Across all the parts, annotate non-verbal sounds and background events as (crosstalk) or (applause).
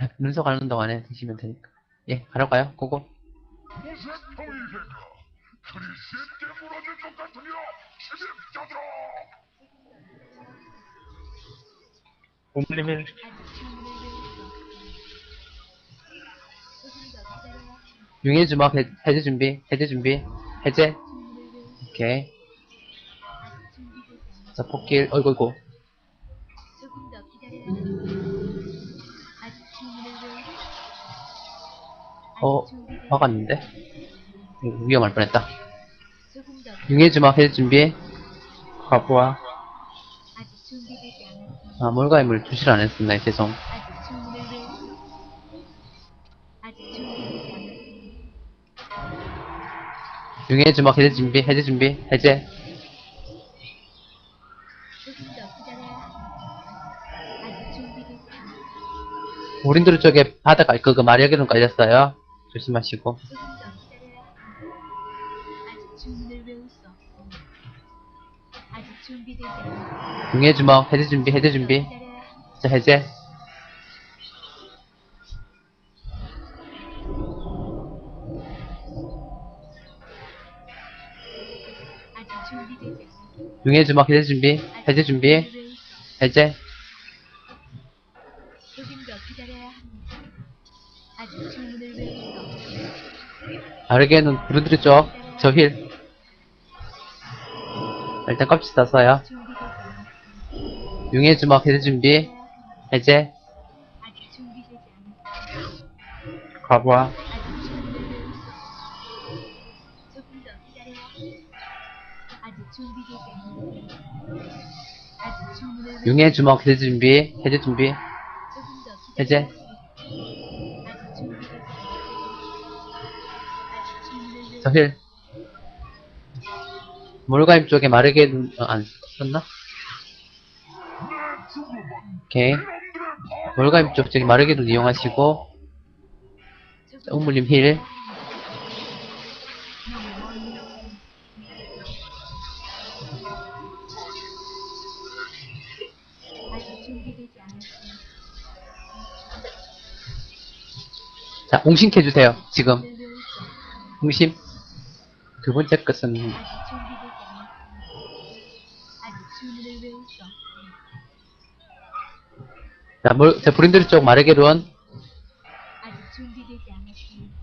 (laughs) 눈썹 가는 동안에 드시면 되니까. 예. 고고. 것 같으냐? 침입자들아! 옴리밀 융의 주먹 해, 해제 준비, 해제 준비, 해제. 오케이. 자, 폭길, 어이구, 어이구. 어, 막았는데? 위험할 뻔했다. 융의 주먹 해제 준비. 과부하. 아, 몰가임을 주시를 안 했습니다. 죄송. 융의 주먹 해제 준비, 해제 준비, 해제. 우린들 쪽에 바다가, 그거 마리아기름 깔렸어요. 조심하시고. 융의 주먹 해제 준비, 해제 준비. 자, 해제. 융의 주먹 해제 준비, 해제 준비. 해제. 아직 주문을 외울 수 없습니다. 바르게는 브루드리 쪽, 저 힐. 일단 껍질. 준비되지 않았습니다. 융의 주먹 해제 준비, 해제. 외울 융의 주먹 해제 준비, 해제 준비. 해제. 저 힐. 몰가임 쪽에 마르게 눈, 어, 안 썼나? 오케이. 몰가임 쪽 저기 마르게 눈 이용하시고, 자, 우물림 힐. 자, 옹신 켜주세요. 지금. 옹심. 두 번째 것은. 자, 몰, 자, 브린드리 쪽 마르게 룬. 아직 준비되지 않았습니다.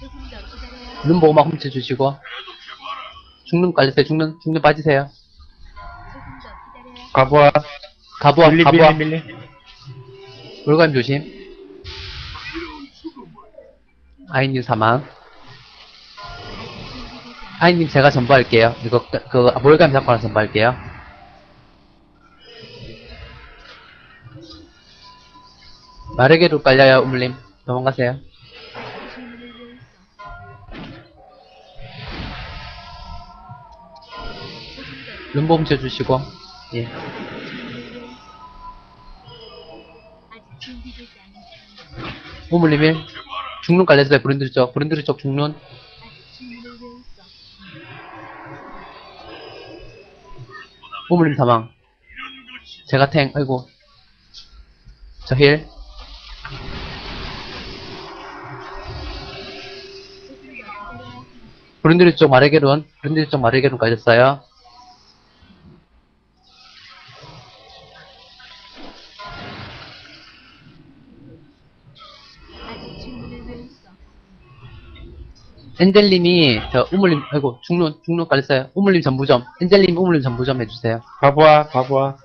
조금 더 기다려야 합니다. 눈 보호막 훔쳐주시고. 죽는 깔렸어요. 죽는, 죽는 빠지세요. 과부하 가부와, 밀리 가부와. 밀리 밀리 몰가임 조심. 아이님 사망. 아이님 제가 전부할게요. 이거, 그, 그 몰가임 사건을 전부할게요. 마르게로 깔려요, 우물님. 더 눈보 훔쳐주시고. 예. 우물님 1. 중눈 깔렸어요, 브린드리 쪽. 브린드리 쪽 중눈. 우물님 사망. 제가 탱, 아이고. 저 힐. 조금 더 기다려야 합니다. 브린드리 쪽 마르게룬. 브린드리 쪽 마르게룬 깔렸어요. 엔젤님이 저 우물님 아이고 중눈 중눈 깔렸어요. 우물님 전부점. 엔젤님 우물님 전부점 해주세요. 수 없습니다.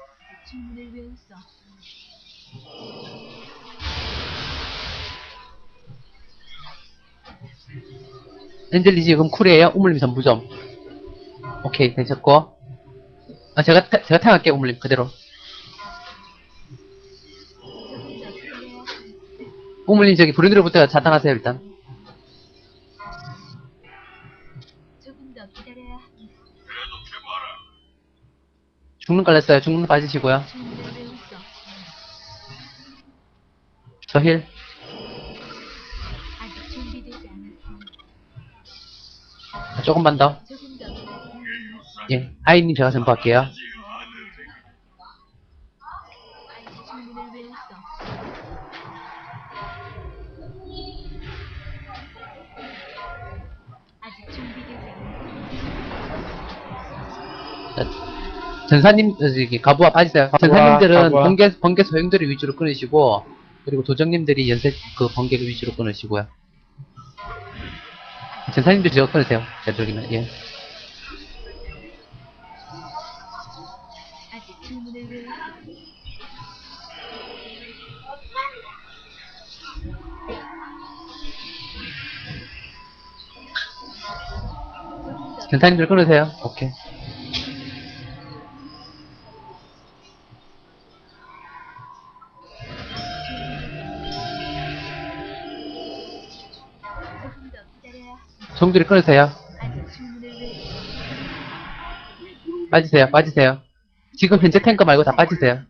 엔젤님 지금 쿨이에요. 우물님 전부점. 오케이 되셨고. 아 제가 태- 제가 탱할게요 우물님 그대로. 우물님 저기 브린드로부터 자탄하세요 일단. 중눈 깔렸어요. 중눈 빠지시고요. 주문을 외울 수 없습니다. 저 힐. 아, 조금만 더. 예. 아이님 제가 전부할게요. 전사님, 어, 저기, 가부와 빠지세요. 전사님들은 가부와. 번개, 번개 소형들을 위주로 끊으시고, 그리고 도정님들이 연쇄, 그 번개를 위주로 끊으시고요. 전사님들 저거 끊으세요. 되도록이면, 예. 전사님들 끊으세요. 송들이 끊으세요. 빠지세요. 빠지세요. 지금 현재 탱커 말고 다 빠지세요.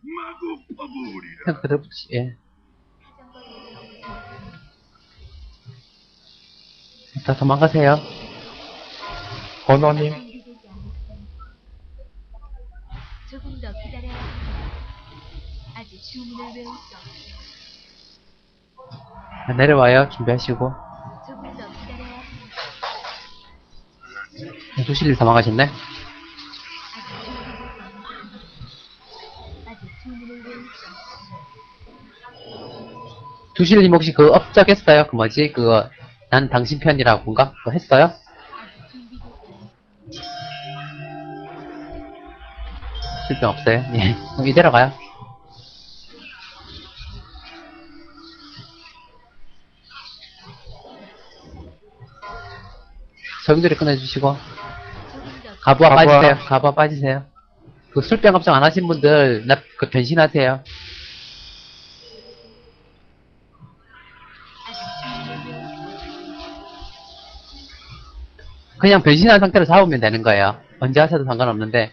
탱커 그대로 붙이, 예. 다 도망가세요. 번호님. 조금 더 기다려야 아직 주문을 없습니다. 내려와요. 준비하시고. 조금 더 기다려야 수 없습니다. 조실님 혹시 그 업적 했어요? 그 뭐지? 그거, 난 당신 편이라고인가? 그거 했어요? 실패 없어요. 예. 그럼 이대로 가요. 서민들이 끊어주시고. 가부와. 빠지세요. 가부와 빠지세요. 그 술병 업적 안 하신 분들, 나, 그 변신하세요. 그냥 변신한 상태로 잡으면 되는 거예요. 언제 하셔도 상관없는데.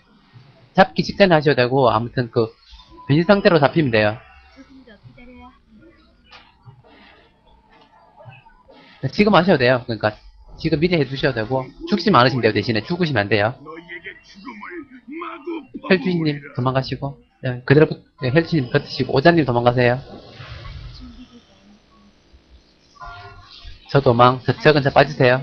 잡기 직전에 하셔도 되고, 아무튼 그, 변신 상태로 잡히면 돼요. 지금 하셔도 돼요. 그러니까, 지금 미리 해두셔도 되고, 죽지 않으시면 돼요. 대신에 죽으시면 안 돼요. 퍼부으리라. 도망가시고, 네, 그대로, 붙- 네, 헬주인님 버티시고, 오자님 도망가세요. 저 도망, 저, 저 근처 빠지세요.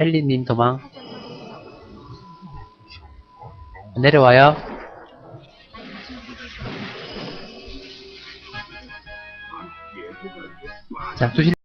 헬리님 도망, 내려와요. 준비되